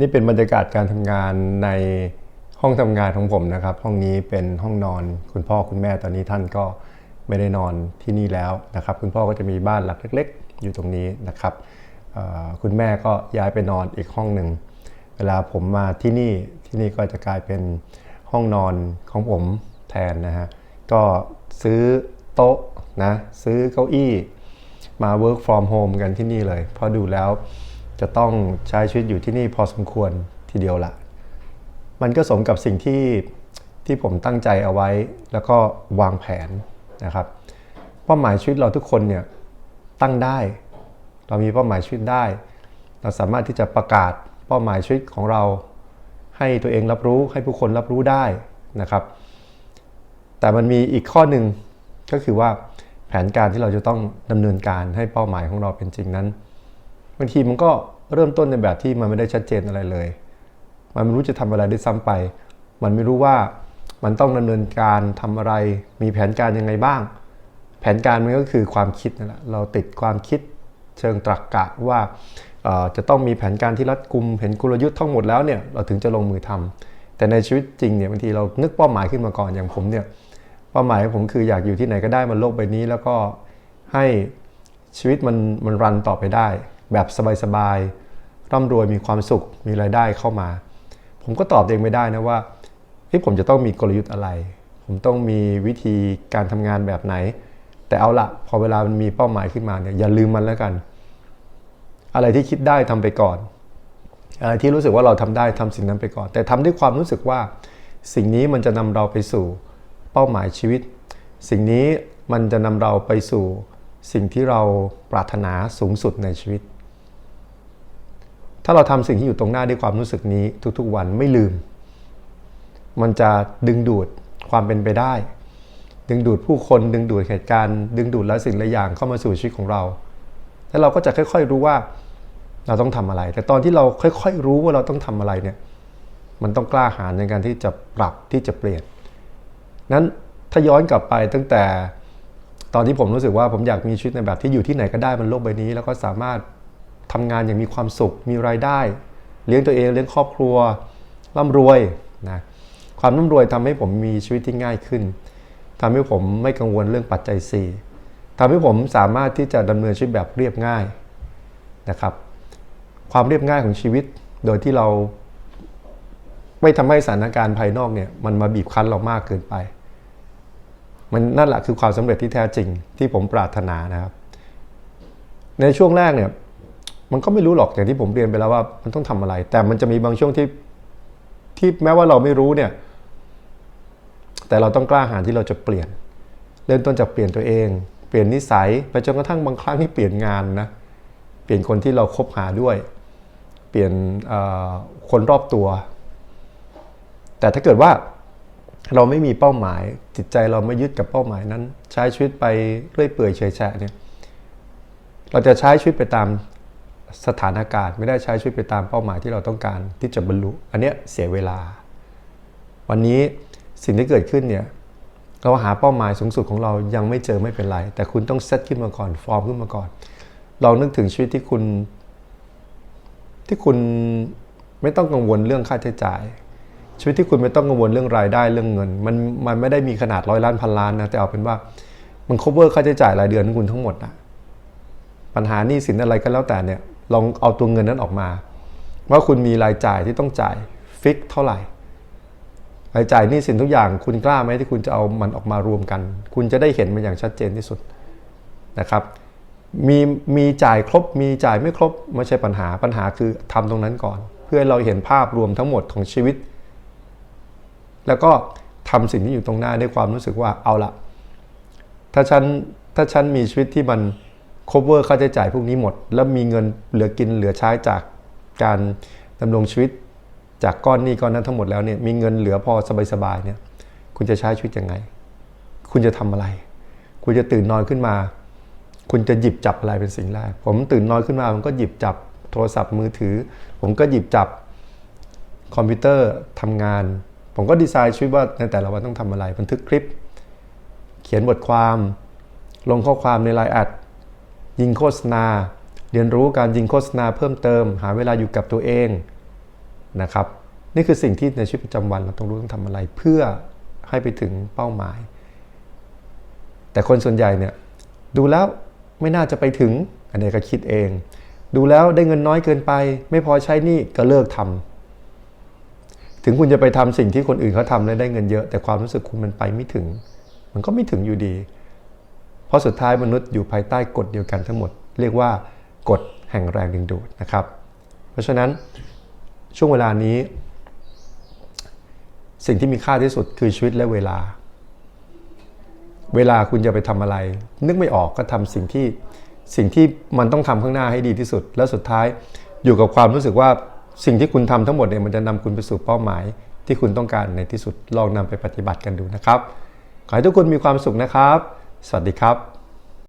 นี่เป็นบรรยากาศการทำงานในห้องทำงานของผมนะครับ ห้องนี้เป็นห้องนอนคุณพ่อคุณแม่ตอนนี้ท่านก็ไม่ได้นอนที่นี่แล้วนะครับ คุณพ่อก็จะมีบ้านหลักเล็ก ๆ อยู่ตรงนี้นะครับคุณแม่ก็ย้ายไปนอนอีกห้องหนึ่งเวลาผมมาที่นี่ที่นี่ก็จะกลายเป็นห้องนอนของผมแทนนะฮะก็ซื้อโต๊ะนะซื้อเก้าอี้มา work from home กันที่นี่เลยเพราะดูแล้ว จะต้องใช้ชีวิตอยู่ที่นี่พอสมควรทีเดียวละ มันก็สมกับสิ่งที่ที่ผมตั้งใจเอาไว้แล้วก็วางแผนนะครับ เป้าหมายชีวิตเราทุกคนเนี่ยตั้งได้ เรามีเป้าหมายชีวิตได้ เราสามารถที่จะประกาศเป้าหมายชีวิตของเรา ให้ตัวเองรับรู้ให้ผู้คนรับรู้ได้นะครับ แต่มันมีอีกข้อหนึ่งก็คือว่าแผนการที่เราจะต้องดำเนินการให้เป้าหมายของเราเป็นจริงนั้น บางทีมันก็ เริ่มต้นในแบบที่มันไม่ได้ชัดเจนอะไรเลย มันไม่รู้จะทำอะไรได้วยซ้ำไป มันไม่รู้ว่ามันต้องดำเนินการทำอะไร มีแผนการยังไงบ้าง แผนการมันก็คือความคิดนั่นแหละ เราติดความคิดเชิงตรรกกะว่าจะต้องมีแผนการที่รัดกุมเห็นกลยุทธ์ทั้งหมดแล้วเนี่ยเราถึงจะลงมือทำแต่ในชีวิตจริงเนี่ยบางทีเรานึกเป้าหมายขึ้นมาก่อนอย่างผมเนี่ยเป้าหมายของผมคืออยากอยู่ที่ไหนก็ได้บนโลกใบนี้แล้วก็ให้ชีวิตมันมันรันต่อไปได้ แบบสบายๆ ร่ำรวยมีความสุขมีรายได้เข้ามา ผมก็ตอบเองไม่ได้นะว่าเฮ้ยผมจะต้องมีกลยุทธ์อะไร ผมต้องมีวิธีการทำงานแบบไหน แต่เอาละพอเวลามันมีเป้าหมายขึ้นมาเนี่ยอย่าลืมมันแล้วกัน อะไรที่คิดได้ทำไปก่อน อะไรที่รู้สึกว่าเราทำได้ทำสิ่งนั้นไปก่อน แต่ทำด้วยความรู้สึกว่า สิ่งนี้มันจะนำเราไปสู่เป้าหมายชีวิต สิ่งนี้มันจะนำเราไปสู่สิ่งที่เราปรารถนาสูงสุดในชีวิต ถ้าเราทำสิ่งที่อยู่ตรงหน้าด้วยความรู้สึกนี้ทุกๆวันไม่ลืม มันจะดึงดูดความเป็นไปได้ ดึงดูดผู้คนดึงดูดเหตุการณ์ ดึงดูดและสิ่งหลายอย่างเข้ามาสู่ชีวิตของเรา แล้วเราก็จะค่อยๆรู้ว่าเราต้องทำอะไร แต่ตอนที่เราค่อยๆรู้ว่าเราต้องทำอะไรเนี่ย มันต้องกล้าหาญในการที่จะปรับที่จะเปลี่ยน นั้นถ้าย้อนกลับไปตั้งแต่ตอนที่ผมรู้สึกว่าผมอยากมีชีวิตในแบบที่อยู่ที่ไหนก็ได้บนโลกใบนี้ แล้วก็สามารถ ทำงานอย่างมีความสุข มีรายได้ เลี้ยงตัวเองเลี้ยงครอบครัวร่ำรวยนะความร่ำรวยทำให้ผมมีชีวิตที่ง่ายขึ้นทำให้ผมไม่กังวลเรื่องปัจจัย4ทำให้ผมสามารถที่จะดำเนินชีวิตแบบเรียบง่ายนะครับ ความเรียบง่ายของชีวิตโดยที่เราไม่ทำให้สถานการณ์ภายนอกเนี่ยมันมาบีบคั้นเรามากเกินไป มันนั่นแหละคือความสำเร็จที่แท้จริงที่ผมปรารถนานะครับ ในช่วงแรกเนี่ย มันก็ไม่รู้หรอกอย่างที่ผมเรียนไปแล้วว่ามันต้องทำอะไร แต่มันจะมีบางช่วงที่ที่แม้ว่าเราไม่รู้เนี่ย แต่เราต้องกล้าหาญที่เราจะเปลี่ยน เริ่มต้นจากเปลี่ยนตัวเอง เปลี่ยนนิสัยไปจนกระทั่งบางครั้งที่เปลี่ยนงานนะเปลี่ยนคนที่เราคบหาด้วย เปลี่ยนคนรอบตัว แต่ถ้าเกิดว่าเราไม่มีเป้าหมาย จิตใจเราไม่ยึดกับเป้าหมายนั้น ใช้ชีวิตไปเรื่อยเปื่อยเฉยแฉะเนี่ยเราจะใช้ชีวิตไปตาม สถานการณ์ไม่ได้ใช้ชีวิตไปตามเป้าหมายที่เราต้องการที่จะบรรลุ อันเนี้ยเสียเวลา วันนี้สิ่งที่เกิดขึ้นเนี่ยเราหาเป้าหมายสูงสุดของเรายังไม่เจอไม่เป็นไร แต่คุณต้องเซตขึ้นมาก่อนฟอร์มขึ้นมาก่อนลองนึกถึงชีวิตที่คุณ ที่คุณไม่ต้องกังวลเรื่องค่าใช้จ่าย ชีวิตที่คุณไม่ต้องกังวลเรื่องรายได้เรื่องเงิน มันมันไม่ได้มีขนาดร้อยล้านพันล้านนะแต่เอาเป็นว่ามัน cover ค่าใช้จ่ายรายเดือนของคุณทั้งหมดนะปัญหานี้สินอะไรก็แล้วแต่เนี่ย ลองเอาตัวเงินนั้นออกมา ว่าคุณมีรายจ่ายที่ต้องจ่ายฟิกเท่าไหร่รายจ่ายนี้สินทุกอย่างคุณกล้าไหมที่คุณจะเอามันออกมารวมกัน คุณจะได้เห็นมันอย่างชัดเจนที่สุดนะครับมีมีจ่ายครบมีจ่ายไม่ครบไม่ใช่ปัญหาปัญหาคือทำตรงนั้นก่อน เพื่อเราเห็นภาพรวมทั้งหมดของชีวิต แล้วก็ทำสิ่งที่อยู่ตรงหน้าด้วยความรู้สึกว่าเอาละถ้าฉันถ้าฉันมีชีวิตที่มัน cover ค่าใช้จ่ายพวกนี้หมด แล้วมีเงินเหลือกินเหลือใช้จากการดำรงชีวิตจากก้อนนี้ก้อนนั้นทั้งหมดแล้วเนี่ยมีเงินเหลือพอสบายๆเนี่ยคุณจะใช้ชีวิตยังไง คุณจะทำอะไร คุณจะตื่นนอนขึ้นมา คุณจะหยิบจับอะไรเป็นสิ่งแรก ผมตื่นนอนขึ้นมาผมก็หยิบจับโทรศัพท์มือถือ ผมก็หยิบจับคอมพิวเตอร์ทำงาน ผมก็ดีไซน์ชีวิตว่าในแต่ละวันต้องทำอะไร บันทึกคลิป เขียนบทความ ลงข้อความในไลน์แอด ยิงโฆษณา เรียนรู้การยิงโฆษณาเพิ่มเติม หาเวลาอยู่กับตัวเองนะครับ นี่คือสิ่งที่ในชีวิตประจำวันเราต้องรู้ต้องทำอะไรเพื่อให้ไปถึงเป้าหมาย แต่คนส่วนใหญ่เนี่ยดูแล้วไม่น่าจะไปถึง อันนี้ก็คิดเอง ดูแล้วได้เงินน้อยเกินไป ไม่พอใช้หนี่ก็เลิกทำถึงคุณจะไปทำสิ่งที่คนอื่นเขาทำแล้วได้เงินเยอะ แต่ความรู้สึกคุณมันไปไม่ถึง มันก็ไม่ถึงอยู่ดี เพราะสุดท้ายมนุษย์อยู่ภายใต้กฎเดียวกันทั้งหมด เรียกว่ากฎแห่งแรงดึงดูดนะครับ เพราะฉะนั้นช่วงเวลานี้ สิ่งที่มีค่าที่สุดคือชีวิตและเวลา เวลาคุณจะไปทำอะไร นึกไม่ออกก็ทำสิ่งที่สิ่งที่มันต้องทำข้างหน้าให้ดีที่สุด แล้วสุดท้ายอยู่กับความรู้สึกว่าสิ่งที่คุณทำทั้งหมดเนี่ยมันจะนำคุณไปสู่เป้าหมาย ที่คุณต้องการในที่สุดลองนำไปปฏิบัติกันดูนะครับขอให้ทุกคนมีความสุขนะครับ สวัสดีครับ